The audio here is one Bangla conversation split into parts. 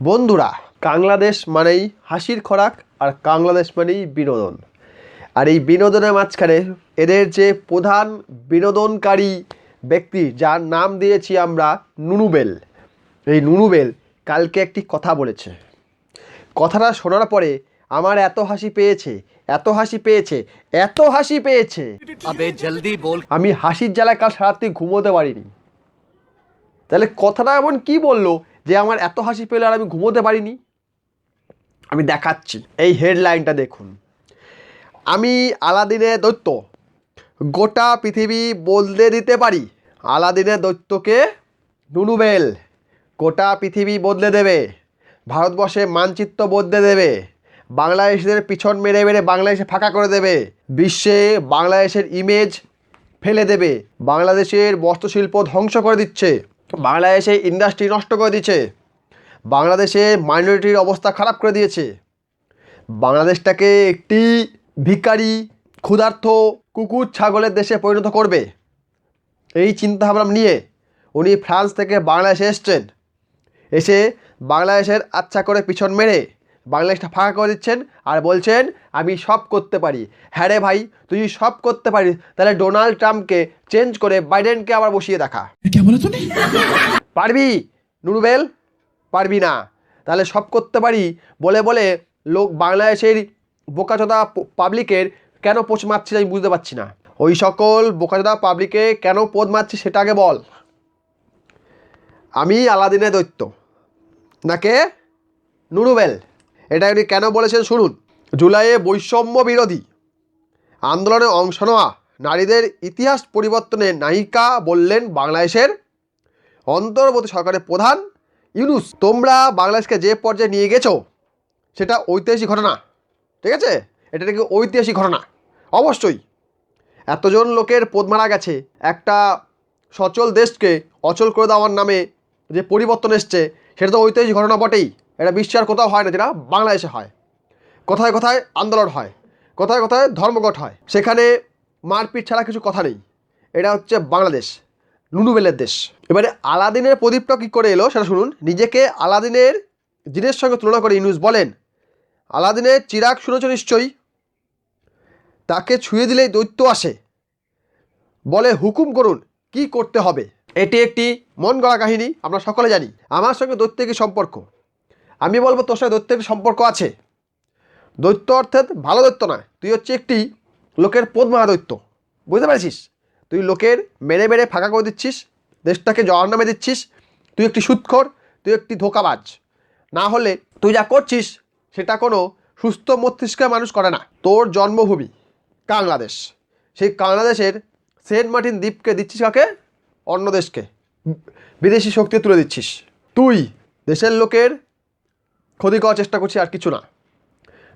বন্ধুরা বাংলাদেশ মানেই হাসির খোরাক আর বাংলাদেশ মানেই বিনোদন। আর এই বিনোদনের মাঝখানে এদের যে প্রধান বিনোদনকারী ব্যক্তি যার নাম দিয়েছি আমরা নুনুবেল। এই নুনুবেল কালকে একটি কথা বলেছে। কথাটা শোনার পরে আমার এত হাসি পেয়েছে এত হাসি পেয়েছে এত হাসি পেয়েছে। বল। আমি হাসির জ্বালায় কাল সারাতে ঘুমোতে পারিনি। তাহলে কথাটা এমন কি বলল? যে আমার এত হাসি পেলে আর আমি ঘুমোতে পারিনি। আমি দেখাচ্ছি। এই হেডলাইনটা দেখুন। আমি আলাদিনের দৈত্য, গোটা পৃথিবী বদলে দিতে পারি। আলাদিনের দৈত্যকে নুনুবেল, গোটা পৃথিবী বদলে দেবে। ভারতবর্ষে মানচিত্র বদলে দেবে। বাংলাদেশিদের পিছন মেরে মেরে বাংলাদেশে ফাঁকা করে দেবে। বিশ্বে বাংলাদেশের ইমেজ ফেলে দেবে। বাংলাদেশের বস্ত্রশিল্প ধ্বংস করে দিচ্ছে। বাংলাদেশের ইন্ডাস্ট্রি নষ্ট করে দিয়েছে বাংলাদেশে মাইনরিটির অবস্থা খারাপ করে দিয়েছে। বাংলাদেশটাকে একটি ভিকারি ক্ষুধার্থ কুকুর, ছাগলের দেশে পরিণত করবে। এই চিন্তাভাবনা নিয়ে উনি ফ্রান্স থেকে বাংলাদেশে এসছেন। এসে বাংলাদেশের আচ্ছা করে পিছন মেরে বাংলাদেশটা ফাঁকা করে দিচ্ছেন আর বলছেন আমি সব করতে পারি। হ্যাঁ রে ভাই তুই সব করতে পারিস তাহলে ডোনাল্ড ট্রাম্পকে চেঞ্জ করে বাইডেনকে আবার বসিয়ে দেখা। পারবি নুরুবেল? পারবি না। তাহলে সব করতে পারি বলে বলে লোক বাংলাদেশের বোকাচোদা পাবলিকের কেন পোচ মারছি আমি বুঝতে পারছি না। ওই সকল বোকাচোদা পাবলিকে কেন পোদ মারছি সেটা আগে বল। আমি আলাদিনে দৈত্য। নাকে? নুরুবেল। এটা উনি কেন বলেছেন শুনুন। জুলাইয়ে বৈষম্য বিরোধী আন্দোলনে অংশ নেওয়া নারীদের ইতিহাস পরিবর্তনের নায়িকা বললেন বাংলাদেশের অন্তর্বর্তী সরকারের প্রধান ইউনুস। তোমরা বাংলাদেশকে যে পর্যায়ে নিয়ে গেছো, সেটা ঐতিহাসিক ঘটনা। ঠিক আছে? এটা নাকি ঐতিহাসিক ঘটনা। অবশ্যই। এতজন লোকের পোদ মারা গেছে। একটা সচল দেশকে অচল করে দেওয়ার নামে যে পরিবর্তন এসছে, সেটা তো ঐতিহাসিক ঘটনা বটেই। এটা বিশ্বের কোথাও হয় না, যেটা বাংলাদেশে হয়। কোথায় কোথায় আন্দোলন হয়, কোথায় কোথায় ধর্মঘট হয়, সেখানে মারপিট ছাড়া কিছু কথা নেই। এটা হচ্ছে বাংলাদেশ নুনুবেলের দেশ। এবারে আলাদিনের প্রদীপটা কী করে এলো, সেটা শুনুন। নিজেকে আলাদিনের জিনের সঙ্গে তুলনা করে ইউনুস বলেন, আলাদিনের চিরাগ শুনেছ নিশ্চয়ই? তাকে ছুঁয়ে দিলেই দৈত্য আসে। বলে হুকুম করুন, কি করতে হবে? এটি একটি মন গড়া কাহিনী, আমরা সকলে জানি। আমার সঙ্গে দৈত্যের কি সম্পর্ক? আমি বলব তোর সাথে দৈত্যের সম্পর্ক আছে। দৈত্য অর্থাৎ ভালো দৈত্য নয়। তুই হচ্ছে একটি লোকের পদ্মা দৈত্য বুঝতে পারছিস? তুই লোকের মেরে মেরে ফাঁকা করে দিচ্ছিস, দেশটাকে জওয়ার নামে দিচ্ছিস, তুই একটি সুৎখর, তুই একটি ধোকাবাজ। না হলে তুই যা করছিস, সেটা কোনো সুস্থ মস্তিষ্কের মানুষ করে না। তোর জন্মভূমি বাংলাদেশ সেই বাংলাদেশের সেন্ট মার্টিন দ্বীপকে দিচ্ছিস কাকে? অন্য দেশকে। বিদেশি শক্তি তুলে দিচ্ছিস। তুই দেশের লোকের ক্ষতি করার চেষ্টা করছিস আর কিছু না।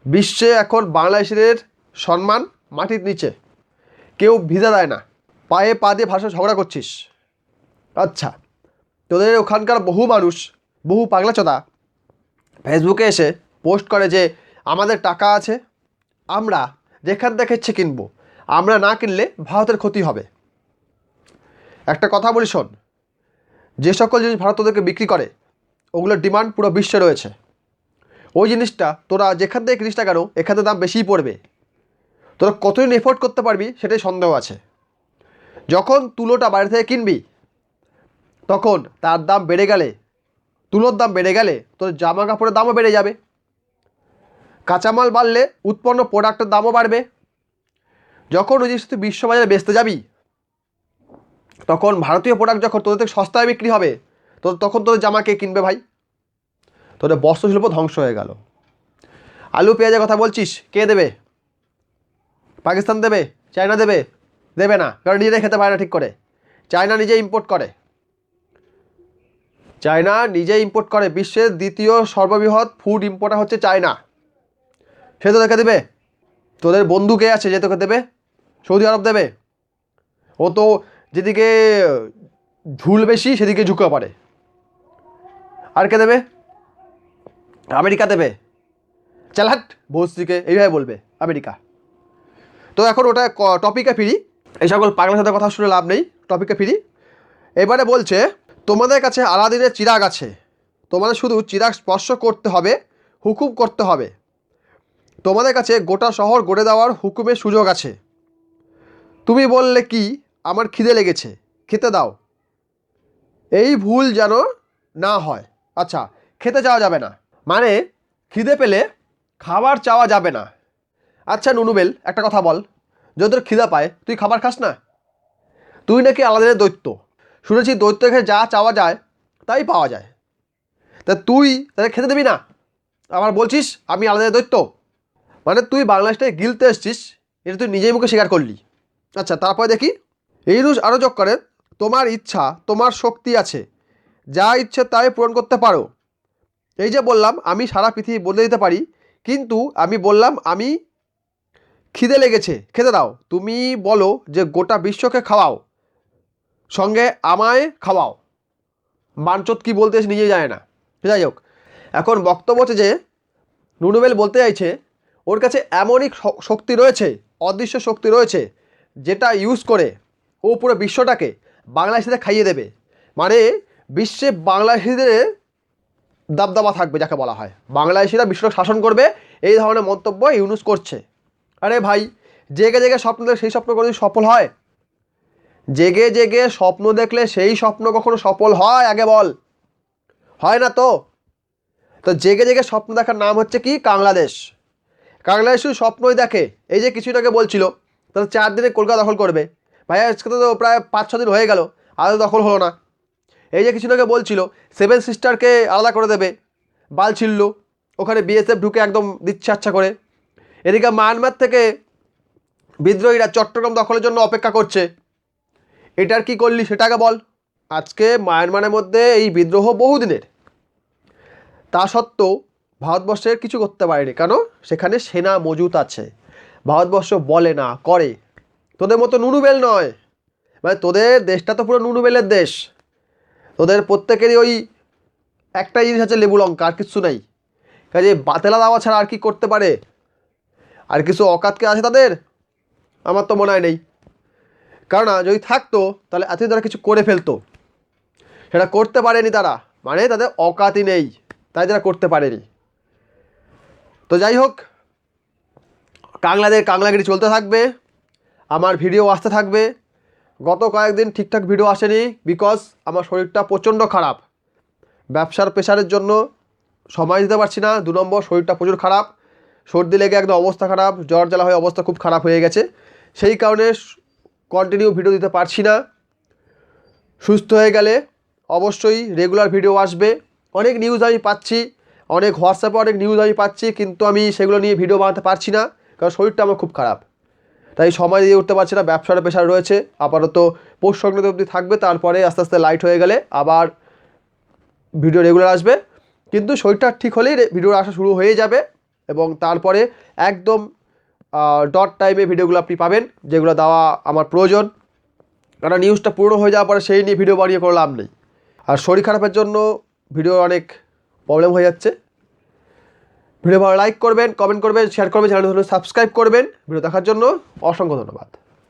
বিশ্বে এখন বাংলাদেশের সম্মান মাটির নিচে। কেউ ভিজা দেয় না। পায়ে পা দিয়ে ভাষা ঝগড়া করছিস। আচ্ছা তোদের ওখানকার বহু মানুষ, বহু পাগলাচোদা ফেসবুকে এসে পোস্ট করে যে আমাদের টাকা আছে, আমরা যেখান থেকে ইচ্ছে কিনবো, আমরা না কিনলে ভারতের ক্ষতি হবে। একটা কথা বলি শোন, যে সকল জিনিস ভারত তোদেরকে বিক্রি করে, ওগুলোর ডিমান্ড পুরো বিশ্বে রয়েছে। ওই জিনিসটা তোরা যেখান থেকে কিনিস না কেন, এখানে দাম বেশিই পড়বে। তোরা কতদিন এফোর্ড করতে পারবি সেটাই সন্দেহ আছে। যখন তুলোটা বাইরে থেকে কিনবি, তখন তার দাম বেড়ে গেলে, তুলোর দাম বেড়ে গেলে তোর জামা কাপড়ের দামও বেড়ে যাবে। কাঁচামাল বাড়লে উৎপন্ন প্রোডাক্টের দামও বাড়বে। যখন ওই জিনিস তুই বিশ্ববাজারে বেচতে যাবি, তখন ভারতীয় প্রোডাক্ট যখন তোদের থেকে সস্তায় বিক্রি হবে, তো তখন তোদের জামাকে কিনবে ভাই? তোদের বস্ত্রশিল্প ধ্বংস হয়ে গেল। আলু, পেঁয়াজের কথা বলছিস? কে দেবে? পাকিস্তান দেবে? চায়না দেবে? দেবে না, কারণ নিজেরাই খেতে পারে না ঠিক করে। চায়না নিজে ইম্পোর্ট করে। চায়না নিজে ইম্পোর্ট করে। বিশ্বের দ্বিতীয় সর্ববৃহৎ ফুড ইম্পোর্টার হচ্ছে চায়না। সে তোদেরকে দেবে। তোদের বন্ধু কে আছে যে তোকে দেবে? সৌদি আরব দেবে। ও তো যেদিকে ঝুল বেশি, সেদিকে ঝুঁকে পারে আর কে দেবে? আমেরিকা দেবে? চালাট বস্তিকে এইভাবে বলবে, আমেরিকা। তো এখন ওটা টপিকে ফিরি। এই সকল পাগলার সাথে কথা শুনে লাভ নেই, টপিকে ফিরি। এবারে বলছে, তোমাদের কাছে আলাদিনের চিরাগ আছে। তোমাদের শুধু চিরাগ স্পর্শ করতে হবে, হুকুম করতে হবে। তোমাদের কাছে গোটা শহর গড়ে দেওয়ার হুকুমের সুযোগ আছে। তুমি বললে কি, আমার খিদে লেগেছে, খেতে দাও। এই ভুল যেন না হয়। আচ্ছা খেতে যাওয়া যাবে না। মানে খিদে পেলে খাবার চাওয়া যাবে না। আচ্ছা নুনুবেল, একটা কথা বল। যদি তোর খিদা পায়, তুই খাবার খাস না? তুই নাকি আলাদা দৈত্য। শুনেছি দৈত্য খেয়ে যা চাওয়া যায়, তাই পাওয়া যায়। তা তুই তাদের খেতে দিবি না? আবার বলছিস, আমি আলাদা দৈত্য। মানে তুই বাংলাদেশটাকে গিলতে এসছিস, এটা তুই নিজেই মুখে স্বীকার করলি। আচ্ছা তারপরে দেখি। এই রুশ আরও যোগ করে, তোমার ইচ্ছা, তোমার শক্তি আছে। যা ইচ্ছে তাই পূরণ করতে পারো। এই যে বললাম, আমি সারা পৃথিবী বদলে দিতে পারি, কিন্তু আমি বললাম, আমি খিদে লেগেছে। খেতে দাও। তুমি বলো যে গোটা বিশ্বকে খাওয়াও, সঙ্গে আমায় খাওয়াও। বাঞ্চত কি বলতে নিজে যায় না। যাই হোক, এখন বক্তব্য হচ্ছে যে নুনুবেল বলতে চাইছে, ওর কাছে এমনই শক্তি রয়েছে, অদৃশ্য শক্তি রয়েছে, যেটা ইউজ করে ও পুরো বিশ্বটাকে বাংলাদেশিদের খাইয়ে দেবে। মানে বিশ্বে বাংলাদেশিদের দাবদাবা থাকবে যাকে বলা হয়। বাংলাদেশিরা বিশ্বটা শাসন করবে, এই ধরনের মন্তব্য ইউনুস করছে। আরে ভাই, জেগে জেগে স্বপ্ন দেখলে সেই স্বপ্ন কোনোদিন সফল হয়? জেগে জেগে স্বপ্ন দেখলে সেই স্বপ্ন কখনো সফল হয়? আগে বল। হয় না তো? তো জেগে জেগে স্বপ্ন দেখার নাম হচ্ছে কি? বাংলাদেশ বাংলাদেশ শুধু স্বপ্নই দেখে, এই যে কিছুদিন আগে বলছিল তাহলে চার দিনে কলকাতা দখল করবে। ভাই, আজকে তো প্রায় পাঁচ ছ দিন হয়ে গেল, আদৌ দখল হলো না। এই যে কিছুদিন আগে বলছিল সেভেন সিস্টারকে আলাদা করে দেবে। বাল ছিলল, ওখানে বিএসএফ ঢুকে একদম দিচ্ছে আচ্ছা করে। এদিকে মায়ানমার থেকে বিদ্রোহীরা চট্টগ্রাম দখলের জন্য অপেক্ষা করছে। এটার কি করলি সেটাকে বল। আজকে মায়ানমারের মধ্যে এই বিদ্রোহ বহুদিনের। তা সত্ত্বেও ভারতবর্ষের কিছু করতে পারেনি, কেন? সেখানে সেনা মজুত আছে। ভারতবর্ষ বলে না, করে। তোদের মতো নুনুবেল নয়। মানে তোদের দেশটা তো পুরো নুনুবেলের দেশ। তোদের প্রত্যেকেরই ওই একটাই জিনিস আছে লেবু লঙ্কা, আর কিছু নেই। কাজে বাতেলা দেওয়া ছাড়া আর কি করতে পারে? আর কিছু অকাতকে আছে তাদের? আমার তো মনে হয় নেই। কারণ যদি থাকতো, তাহলে এতদিন তারা কিছু করে ফেলতো। সেটা করতে পারেনি তারা। মানে তাদের অকাতই নেই। তাই তারা করতে পারেনি। তো যাই হোক, কাংলাদের কাংলাগিরি চলতে থাকবে। আমার ভিডিও আসতে থাকবে। গত কয়েকদিন ঠিকঠাক ভিডিও আসেনি বিকজ আমার শরীরটা প্রচণ্ড খারাপ। ব্যবসার প্রেশারের জন্য সময় দিতে পারছি না, দু নম্বর শরীরটা প্রচুর খারাপ, সর্দি লেগে একদম অবস্থা খারাপ, জ্বর জ্বালা হয়ে অবস্থা খুব খারাপ হয়ে গেছে। সেই কারণে কন্টিনিউ ভিডিও দিতে পারছি না। সুস্থ হয়ে গেলে অবশ্যই রেগুলার ভিডিও আসবে। অনেক নিউজ আমি পাচ্ছি, অনেক হোয়াটসঅ্যাপে অনেক নিউজ আমি পাচ্ছি, কিন্তু আমি সেগুলো নিয়ে ভিডিও বানাতে পারছি না, কারণ শরীরটা আমার খুব খারাপ। তাই সময় দিয়ে উঠতে পারছে না, ব্যবসার প্রেশার রয়েছে, আপাতত পৌষ সংক্রান্তি অবধি থাকবে, তারপরে আস্তে আস্তে লাইট হয়ে গেলে আবার ভিডিও রেগুলার আসবে। কিন্তু শরীরটা ঠিক হলেই ভিডিও আসা শুরু হয়ে যাবে এবং তারপরে একদম ডট টাইমে ভিডিওগুলো আপনি পাবেন, যেগুলো দেওয়া আমার প্রয়োজন। কারণ নিউজটা পুরনো হয়ে যাওয়ার পরে সেই নিয়ে ভিডিও বানিয়ে কোনো লাভ নেই। আর শরীর খারাপের জন্য ভিডিও অনেক প্রবলেম হয়ে যাচ্ছে। ভিডিও ভালো লাইক করবেন কমেন্ট করবেন শেয়ার করবেন চ্যানেল সাবস্ক্রাইব করবেন। ভিডিও দেখার জন্য অসংখ্য ধন্যবাদ।